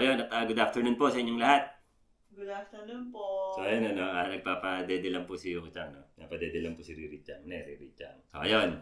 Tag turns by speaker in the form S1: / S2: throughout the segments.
S1: ayun, at ah, good afternoon po sa inyong lahat.
S2: Good afternoon po.
S1: So ayun, ano, ah, nagpapadede lang po si Yuki-chan, no? Napadede lang po si Riri-chan, ne, Riri-chan. So ayun.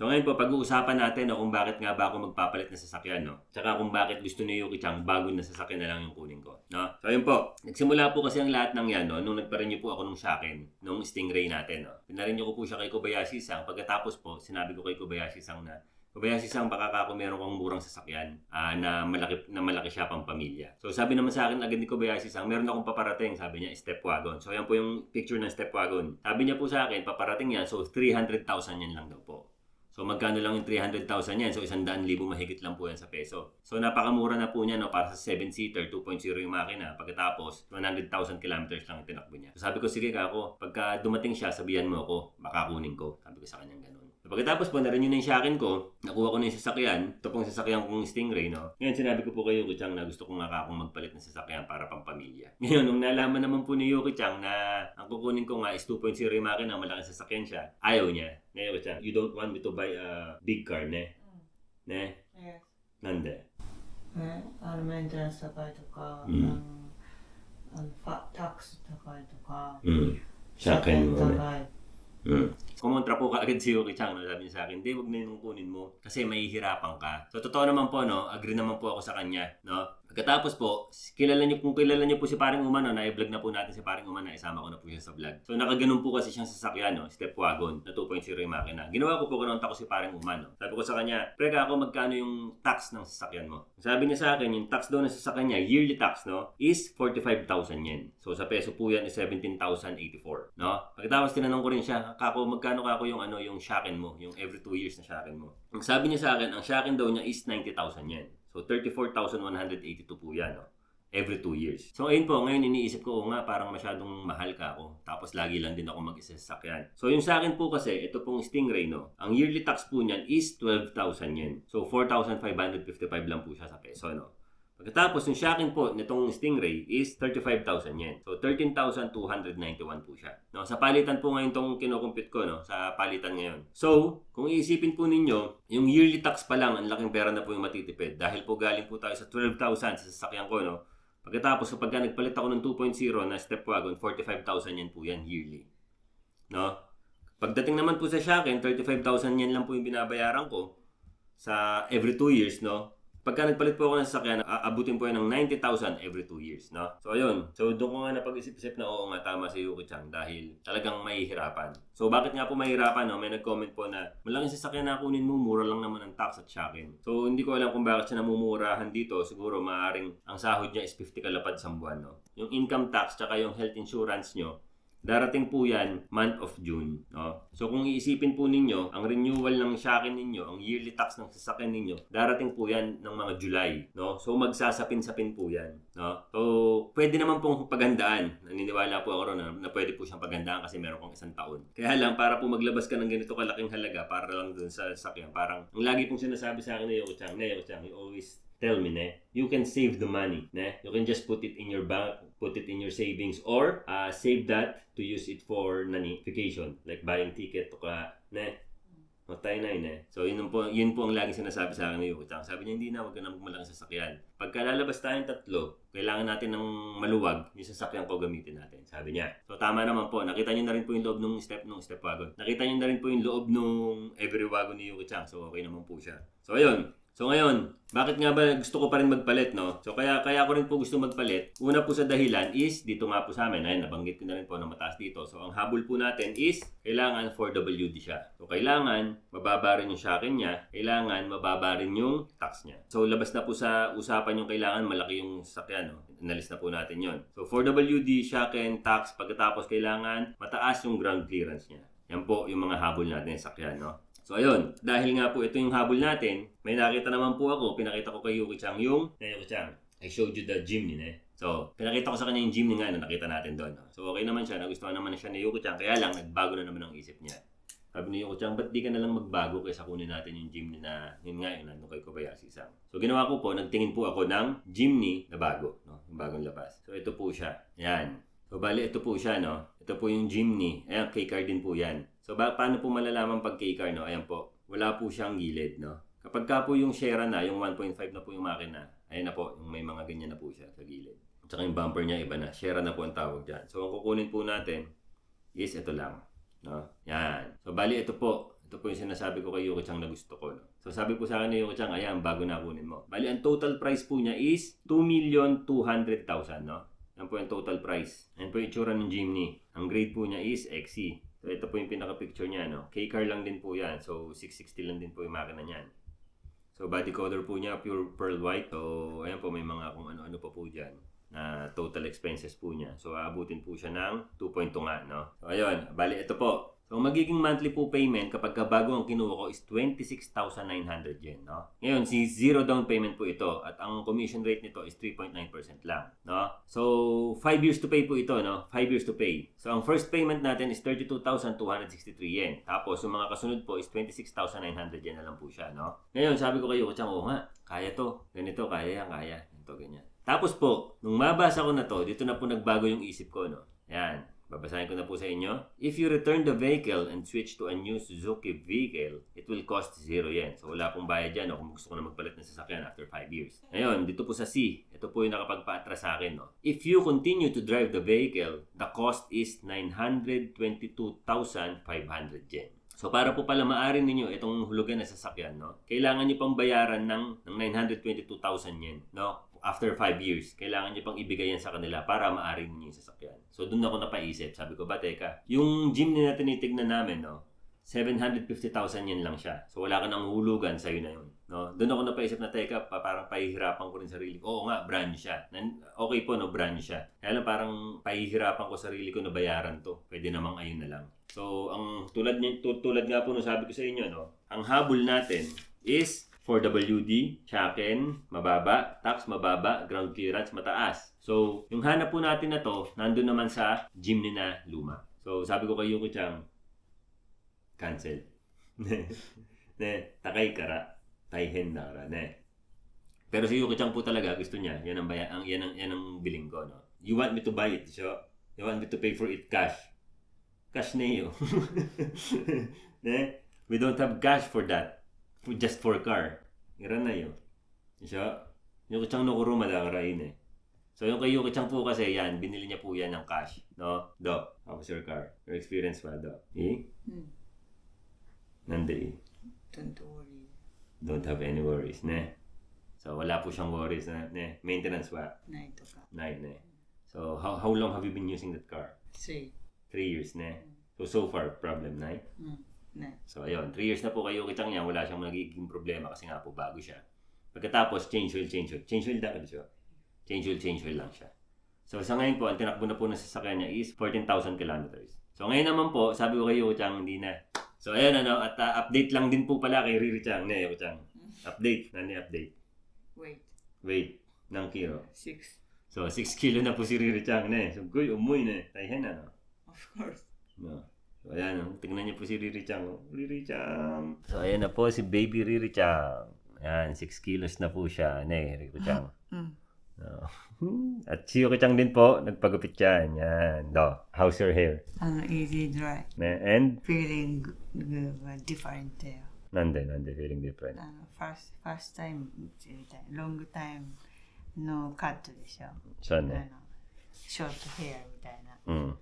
S1: So ngayon po, pag-uusapan natin no, kung bakit nga ba ako magpapalit ng sasakyan, no? Tsaka kung bakit gusto ni Yuki-chan, bago na sasakyan na lang yung kunin ko, no? So ayun po, nagsimula po kasi ang lahat ng yan, no? Nung nagpa-renew po ako nung sa akin, nung Stingray natin, no? Pinarenew ko po siya kay Kobayashi-san. Pagkatapos po, sinabi ko kay Kobayashi-san na Kobayashi-san, baka ka kung meron kang murang sasakyan ah, na malaki na malaki siya pang pamilya. So sabi naman sa akin agad ni Kobayashi-san, meron akong paparating, sabi niya, step wagon. So yan po yung picture ng step wagon. Sabi niya po sa akin, paparating yan, so 300,000 yan lang daw po. So magkano lang yung 300,000 yan? So 100,000 mahigit lang po yan sa peso. So napakamura na po niya no, para sa 7-seater, 2.0 yung makina. Pagkatapos, 100,000 kilometers lang yung tinakbo niya. So sabi ko, sige kako, pagka dumating siya, sabihan mo ako, baka kunin ko. Sabi ko sa kanya ganun. So, pagkatapos po, na-renew na yung shakin ko, nakuha ko na yung sasakyan. Ito pong sasakyan kong Stingray, no? Ngayon, sinabi ko po kay Yuki Chang na gusto ko nga akong magpalit ng sasakyan para pang pamilya. Ngayon, nung nalaman naman po ni Yuki Chang na ang kukunin ko nga is 2.0 yung makina, malaking sasakyan siya, ayaw niya. Na Yuki Chang, you don't want me to buy a big car, ne?
S2: Mm.
S1: Ne?
S2: Yes.
S1: Nande?
S2: ね、あのメンテナンス高いとか、
S1: うん
S2: あのあのファタックス高いとか、
S1: Mm.
S2: 車検
S1: mo, ne?
S2: 高い。
S1: Mm. Kumontra po kaagad si Yuki Chang, no? sabi niya sa akin, hindi, wag na yung kunin mo kasi mahihirapan ka. So, totoo naman po, no? agree naman po ako sa kanya. No? Pagkatapos po, kilala niyo, kung kilala niyo po si Paring Uman, no? na-vlog na po natin si Paring Uman, na isama ko na po siya sa vlog. So, nakaganon po kasi siyang sasakyan, no? step wagon, na 2.0 yung makina. Ginawa ko po, kinonta ko si Paring Uman. No? Sabi ko sa kanya, Prega ako, magkano yung tax ng sasakyan mo? Sabi niya sa akin, yung tax daw ng sasakyan niya, yearly tax, no, is 45,000 yen. So, sa peso po yan is 17,084. No? Pagkatapos tinanong ko rin siya, kako, magkano kako yung ano, yung shakin mo, yung every 2 years na shakin mo. Ang sabi niya sa akin, ang shakin daw niya is 90,000 yen. So, 34,182 po yan, no? Every 2 years. So, ayun po, ngayon iniisip ko, nga, parang masyadong mahal ka ako. Tapos, lagi lang din ako mag-isa sa sakyan. So, yung sa akin po kasi, ito pong Stingray, no? Ang yearly tax po niyan is 12,000 yen. So, 4,555 lang po siya sa peso, no? Pagkatapos, yung sa akin po, nitong Stingray is 35,000 yen. So, 13,291 po siya. No, sa palitan po ngayon tong kinocompute ko, no? Sa palitan ngayon. So, kung iisipin po ninyo, yung yearly tax pa lang, ang laking pera na po yung matitipid. Dahil po galing po tayo sa 12,000 sa sasakyan ko, no? Pagkatapos, kapag nagpalit ako ng 2.0 na step wagon, 45,000 yen po yan yearly. No? Pagdating naman po sa Shaken, 35,000 yen lang po yung binabayaran ko sa every 2 years, no? Pagka nagpalit po ako ng sasakyan, aabutin po yan ng 90,000 every 2 years, no? So, ayun. So, doon ko nga napag-isip-isip na oo nga, tama si Yuki Chang dahil talagang mahihirapan. So, bakit nga po mahihirapan, no? May nag-comment po na malaking sasakyan na kunin mo, mura lang naman ang tax at shakin. So, hindi ko alam kung bakit siya namumurahan dito. Siguro, maaring ang sahod niya is 50 kalapad sa buwan, no? Yung income tax tsaka yung health insurance nyo, Darating po yan month of June. No? So kung iisipin po ninyo, ang renewal ng shakin ninyo, ang yearly tax ng sasakyan ninyo, darating po yan ng mga July. No? So magsasapin-sapin po yan. No? So pwede naman pong pagandaan. Naniniwala po ako na, na pwede po siyang pagandaan kasi meron kong isang taon. Kaya lang para po maglabas ka ng ganito kalaking halaga para lang dun sa sasakyan. Parang ang lagi pong sinasabi sa akin ni Yoko Chang, ne Yoko Chang, you always tell me, ne, you can save the money, ne? You can just put it in your bank, put it in your savings, or uh, save that to use it for nani, vacation, like buying ticket to ka, ne? Matay na yun eh. So, yun po, yun po ang laging sinasabi sa akin ni Yuko Chang. Sabi niya, hindi na, huwag ka na magmalang sasakyan. Pagka lalabas tayong tatlo, kailangan natin ng maluwag, yung sasakyan ko gamitin natin. Sabi niya. So, tama naman po. Nakita niyo na rin po yung loob nung step nung step wagon. Nakita niyo na rin po yung loob nung every wagon ni Yuko Chang. So, okay naman po siya. So, ayun. So ngayon, bakit nga ba gusto ko pa rin magpalit, no? So kaya kaya ko rin po gusto magpalit. Una po sa dahilan is dito nga po sa amin, ayun nabanggit ko na rin po na mataas dito. So ang habol po natin is kailangan 4WD siya. So kailangan mababa rin yung shakin niya, kailangan mababa rin yung tax niya. So labas na po sa usapan yung kailangan malaki yung sakyan, no? Inalis na po natin yon. So 4WD, shakin, tax, pagkatapos kailangan mataas yung ground clearance niya. Yan po yung mga habol natin sa sakyan, no? So ayun, dahil nga po ito yung habol natin, may nakita naman po ako, pinakita ko kay Yuki Chang yung, na Yuki Chang, I showed you the gym ni eh. So, pinakita ko sa kanya yung gym ni nga na nakita natin doon. So, okay naman siya, nagustuhan naman na siya ni Yuki Chang, kaya lang, nagbago na naman ang isip niya. Sabi ni Yuki Chang, ba't di ka na lang magbago kaysa kunin natin yung gym na, yun nga, yun, ano kay Kobayashi Sang. So, ginawa ko po, nagtingin po ako ng Jimny na bago, no? yung bagong labas. So, ito po siya. Yan. So, bali, ito po siya, no? Ito po yung Jimny. Ayan, K-car din po yan. So, ba, paano po malalaman pag K-car, no? Ayan po. Wala po siyang gilid, no? Kapag ka po yung Shera na, yung 1.5 na po yung makina, Ayan na po, yung may mga ganyan na po siya sa gilid. Tsaka yung bumper niya iba na. Shera na po ang tawag dyan. So, ang kukunin po natin is ito lang. No? Yan. So, bali ito po. Ito po yung sinasabi ko kay Yuki Chang na gusto ko. No? So, sabi po sa akin ni Yuki Chang, ayan, bago na kunin mo. Bali, ang total price po niya is 2,200,000, no? Yan po yung total price. Yan po yung itsura ng Jimny. Ang grade po niya is XC. So, ito po yung pinaka-picture niya, no? K-car lang din po yan. So, 660 lang din po yung makina niyan. So, body color po niya, pure pearl white. So, ayan po, may mga kung ano-ano pa po dyan na total expenses po niya. So, aabutin po siya ng 2.2 nga, no? So, ayun. Bali, ito po. So, magiging monthly po payment kapag ka bago ang kinuha ko is 26,900 yen, no? Ngayon, si zero down payment po ito at ang commission rate nito is 3.9% lang, no? So, 5 years to pay po ito, no? 5 years to pay. So, ang first payment natin is 32,263 yen. Tapos, yung mga kasunod po is 26,900 yen na lang po siya, no? Ngayon, sabi ko kayo, kutsang, oo nga, kaya to. Ganito, kaya yan, kaya. Ganito, ganyan. Tapos po, nung mabasa ko na to, dito na po nagbago yung isip ko, no? Yan. Babasahin ko na po sa inyo. If you return the vehicle and switch to a new Suzuki vehicle, it will cost 0 yen. So wala pong bayad dyan no, kung gusto ko na magpalit ng sasakyan after 5 years. Ngayon, dito po sa C, ito po yung nakapagpa-atras sa akin. No? If you continue to drive the vehicle, the cost is 922,500 yen. So para po pala maaari ninyo itong hulugan na sasakyan, no? Kailangan niyo pang bayaran ng, ng 922,000 yen, no? After 5 years, kailangan niyo pang ibigay yan sa kanila para maaari ninyo yung sasakyan. So doon ako napaisip. Sabi ko, ba teka, yung gym na tinitignan namin, no? 750,000 yen lang siya. So wala ka nang hulugan sa'yo na yun. No? Doon ako napaisip na, teka, pa, parang pahihirapan ko rin sarili ko. Oo nga, brand siya. Okay po, no, brand siya. Kaya lang parang pahihirapan ko sarili ko na bayaran to. Pwede namang ayun na lang. So, ang tulad, niya, tu- tulad nga po no sabi ko sa inyo, no, ang habol natin is 4WD, Chaken, mababa, tax mababa, ground clearance mataas. So, yung hanap po natin na to, nandun naman sa ni na luma. So, sabi ko kay Yuki Chang, cancel. ne, takay kara, taihen na kara, ne. Pero si Yuki Chang po talaga, gusto niya, yan ang, baya, ang, yan ang, yan ang biling ko, no. You want me to buy it, so, you want me to pay for it cash. Cash na iyo. ne? We don't have cash for that for just for a car. Iranayo. Siya, yung kitsang nokuro madakarain eh. So yung kayo kitsang po kasi yan, binili niya po yan ng cash. No? Do, how was your car? Your experience pa, do. Eh?
S2: Hmm.
S1: Nandi eh.
S2: Don't worry.
S1: Don't have any worries, ne? So wala po siyang worries na, ne? Maintenance
S2: pa? Night to ka.
S1: Night, ne? So how, how long have you been using that car?
S2: Three.
S1: Three years, ne? Mm. So so far, problem,
S2: night? Mm. Na.
S1: So ayun, 3 years na po kayo kitang niya, wala siyang nagiging problema kasi nga po bago siya. Pagkatapos, change oil, change oil. Change oil dapat siya. Change oil, change oil lang siya. So sa ngayon po, ang tinakbo na po ng sasakyan niya is 14,000 kilometers. So ngayon naman po, sabi ko kayo, Chang, hindi na. So ayun ano, at uh, update lang din po pala kay Riri Chang, ne, Chang. Update, nani update.
S2: Wait.
S1: Wait, ng kilo.
S2: 6.
S1: So 6 kilo na po si Riri Chang, ne. So goy, umuy na. Eh. Tayhan ano.
S2: Of course.
S1: No. So, ayan, oh. tingnan niyo po si Riri Chang. Oh. Riri Chang. So, ayan na po si baby Riri Chang. Ayan, 6 kilos na po siya. Ne, Riri Chang.
S2: うん。
S1: No. At si Yuki Chang din po, nagpagupit yan. Yan. Do. How's your hair?
S2: あの、easy dry.
S1: Ne, and?
S2: Feeling good, but different there.
S1: Nande, nande, feeling different.
S2: あの、first, first time みたい。long time のカットでしょ。
S1: So,
S2: あの
S1: ne.
S2: ショートヘアみたいな。
S1: Mm.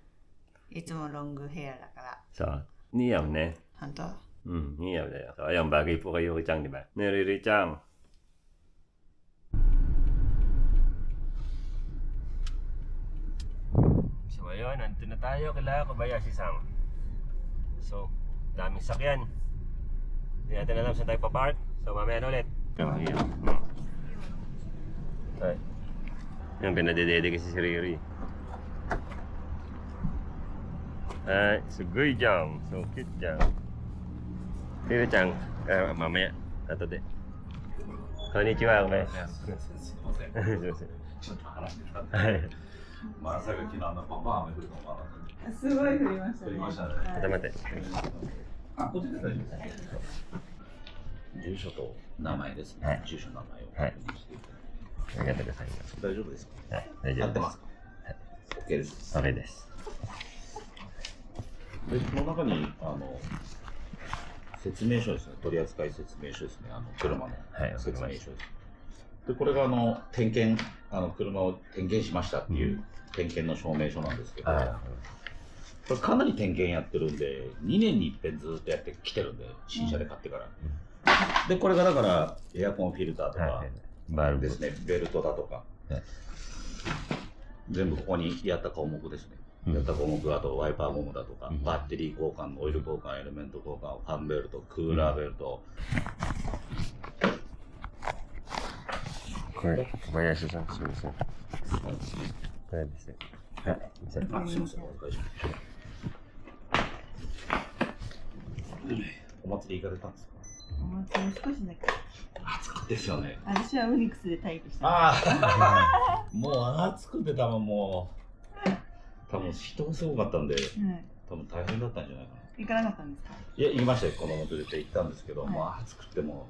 S2: いつもロングヘアだから。
S1: So, niyaw, ne.
S2: 本当
S1: Hmm, niyaw na. So, ayan, bagay po kay Yuki Chang, di ba? Ne, Riri Chang. So, ayun, nandito na tayo kila Kobayashi-san. So, daming sakyan. Hindi natin alam saan tayo pa-park. So, mamaya na ulit. So, ayan. Hmm. Ay. Yung pinadedede kasi si Riri. Ay, sugoi jang. So cute jang. Riri chan, ah, mamaya. Ato de. Konnichiwa, okay?
S3: すいません。
S1: すいません。
S3: ちょっと話してたんで。
S1: はい。
S3: まさか昨日あんなパパ雨降ると思わな
S2: すごい降りました
S3: た。降りましたね。
S1: ちょっと待って。
S3: あ、こっちで大丈夫です。住所と名前ですね。
S1: はい
S3: 住所名前を
S1: はい
S3: 確認していただい
S1: ありがとうございます。
S3: て大丈夫ですか？
S1: はい、大丈夫です
S3: 合ってます。か ?OK です。
S1: OK です。
S3: で、この中に、あの、説明書ですね。取扱説明書ですね。あの、車の
S1: はい
S3: 説明書です。でこれがあの点検あの車を点検しましたっていう点検の証明書なんですけど、これかなり点検やってるんで2年に一遍ずっとやってきてるんで新車で買ってから、でこれがだからエアコンフィルターとか
S1: バルブ。
S3: ですね、ベルトだとか、
S1: はい。
S3: 全部ここにやった項目ですね、
S1: うん
S3: やった項目あとワイパーゴムだとか、
S1: うん。
S3: バッテリー交換オイル交換エレメント交換ファンベルトクーラーベルト、
S1: これ、小林さん、すみません。これですね。はい。
S3: すいません。お願いしますお祭り行かれたんですか？
S2: お祭り少しだけ
S3: 暑かったですよね。
S2: 私はウニクスで待機して
S3: ああ もう暑くて多分もう多分人がすごかったんで
S2: はい
S3: 多分大変だったんじゃないかな。
S2: 行かなかったんですか？
S3: いや行きましたよ子供連れて行ったんですけど、
S2: はい。
S3: もう暑くても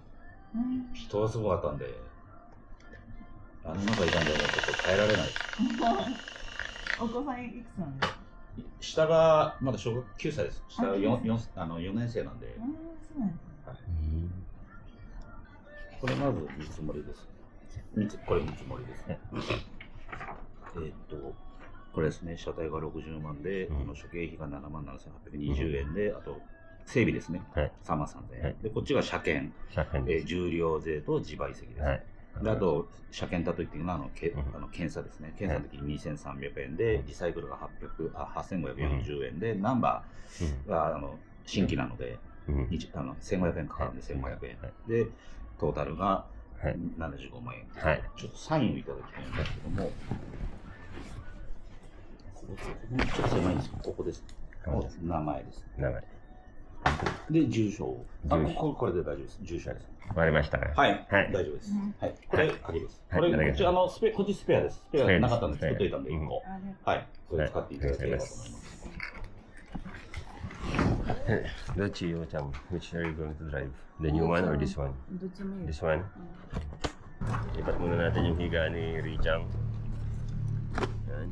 S2: うん。
S3: 人がすごかったんであの中いたんでもうちょっと耐えられない。
S2: お子さんいくつなんですか？
S3: 下がまだ小学9歳です。下が
S2: あ
S3: 4, 4, あの4年生なんで。
S2: ああそうなんです
S3: これまず見積もりです。これ見積もりですね。えーっとこれですね。車体が60万で、
S1: うん。
S3: あの諸経費が7万7820円で、あと整備ですね、
S1: はい。
S3: 3万3000円、
S1: はい。
S3: でこっちが車検、え
S1: 車検です。
S3: ー重量税と自賠責です、
S1: はい。
S3: であと車検だといっていうのはあのけ
S1: うん。
S3: あの検査ですね。検査の時に2300円でリサイクルが800あ8540円で、ナンバーがあの新規なので
S1: うん。
S3: あの1500円かかるんで1500円、
S1: はい。
S3: でトータルが
S1: はい。
S3: 75万円、
S1: はい。
S3: ちょっとサインをいただきたいんですけどもちょっと狭いんですけどここです。名前です。
S1: 名前。
S3: で住所を。あここれで大丈夫です。住所です。
S1: わかりました。
S3: はい、
S1: はい。
S3: 大丈夫です、
S2: うん。
S3: はい。これ鍵です、
S1: はい。
S3: これこっちあのスペこっちスペアです。スペアがなかったんで作っといたんで1個、はい。これ使っていただければと思います、
S1: Which you, Chang? Which are you going to drive? The new one or this one?
S2: うどっちもいい
S1: This one? Lipat muna natin yung higa ni Richang. Yan.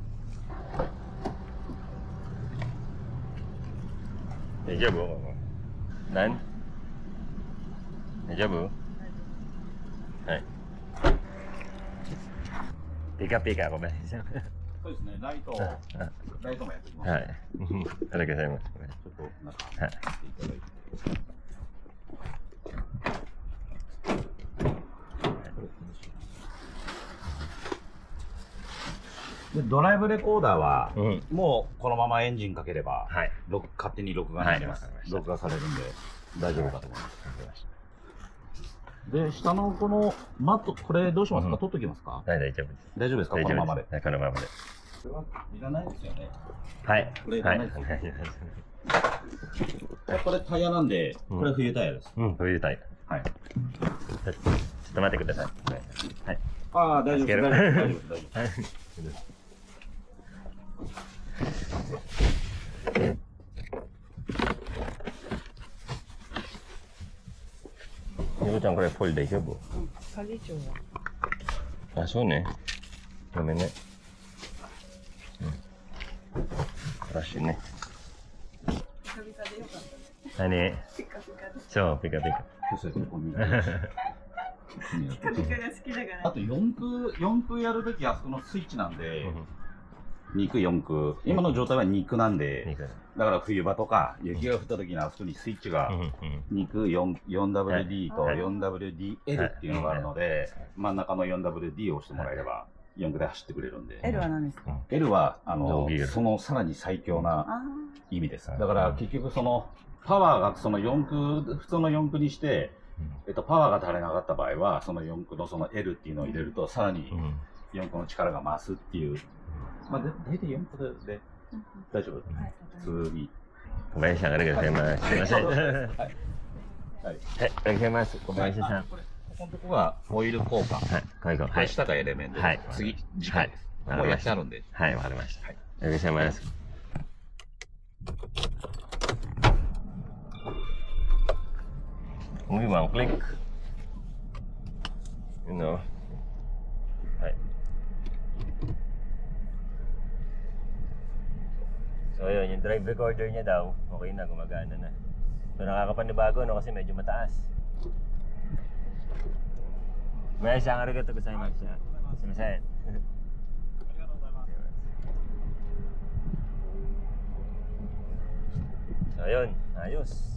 S1: Deja vu. Dan? Deja vu? Hai. Pika-pika ako ba?
S3: そうですねライト
S1: あ
S3: ライトもやっておきます、
S1: はい。ありがとうございます。
S3: ちょっと中
S1: はい
S3: 見てい でドライブレコーダーは、
S1: うん。
S3: もうこのままエンジンかければ、
S1: はい。
S3: 録勝手に録画になります、
S1: はい。
S3: 録画されるんで大丈夫かと思いま
S1: わかりました
S3: す。で下のこのマットこれどうしますか、
S1: うん。
S3: 取っときますか？
S1: はい、大丈夫です。
S3: 大丈夫ですか？このままで。
S1: はい、このままで。
S3: これはいらないですよね。
S1: はい。
S3: これい
S1: はい。
S3: らないです。
S1: はい。
S3: これタイヤなんで
S1: うん。
S3: これ冬タイヤです、
S1: うん、冬タイ
S3: はい。
S1: ヤ。ちょっと待ってください。はい。
S3: ああ大丈夫です。大丈夫です。大丈夫です
S1: ちゃんこれポリ大丈夫
S2: 係長は
S1: あ、そうね。ごめんね。うん。らしいね。
S2: ピカピカでよかった
S1: 何
S2: ピカピカで
S1: そう、ピカピカ。
S3: そうですねここ見て
S2: ピカピカが好きだから
S3: あと4空4空やるときあそこのスイッチなんで、肉4空今の状態は肉なんで、
S1: 肉。
S3: だから冬場とか雪が降った時にあそこにスイッチが。肉 4- 4WD と
S1: はい。
S3: 4WDL っていうのがあるので、真ん中の 4WD を押してもらえれば4駆で走ってくれるんで、
S2: L は何ですか
S3: ？L はあのそのさらに最強な
S2: あ
S3: 意味です。
S1: はい。
S3: だから結局そのパワーがその4駆、普通の4駆にして、えっと、パワーが足りなかった場合は、その4駆のその L っていうのを入れると、さらに
S1: うん。
S3: 4駆の力が増すっていう。まあ、で大体4駆でで大丈夫。
S2: あはい
S3: 普通に。
S1: 小林さん、ありがとうござい。ます。すい。ません。はい。
S3: はい。
S1: はい、ありがとうござい。ます。小林さん。
S3: これここのとこがオイル交換。
S1: はい、これこはい。
S3: 下がエレメントです。
S1: はい。
S3: 次、次回です。
S1: はい。
S3: もうやってあるんで。
S1: はい、わかりました。
S3: はい。
S1: ありがとうござい。ます。Only one click. You know. So yun, yung drive recorder niya daw, okay na, gumagana na. So nakakapanibago no kasi medyo mataas. May isang arigato gozaimasu. Sumisayin. So yun, ayos.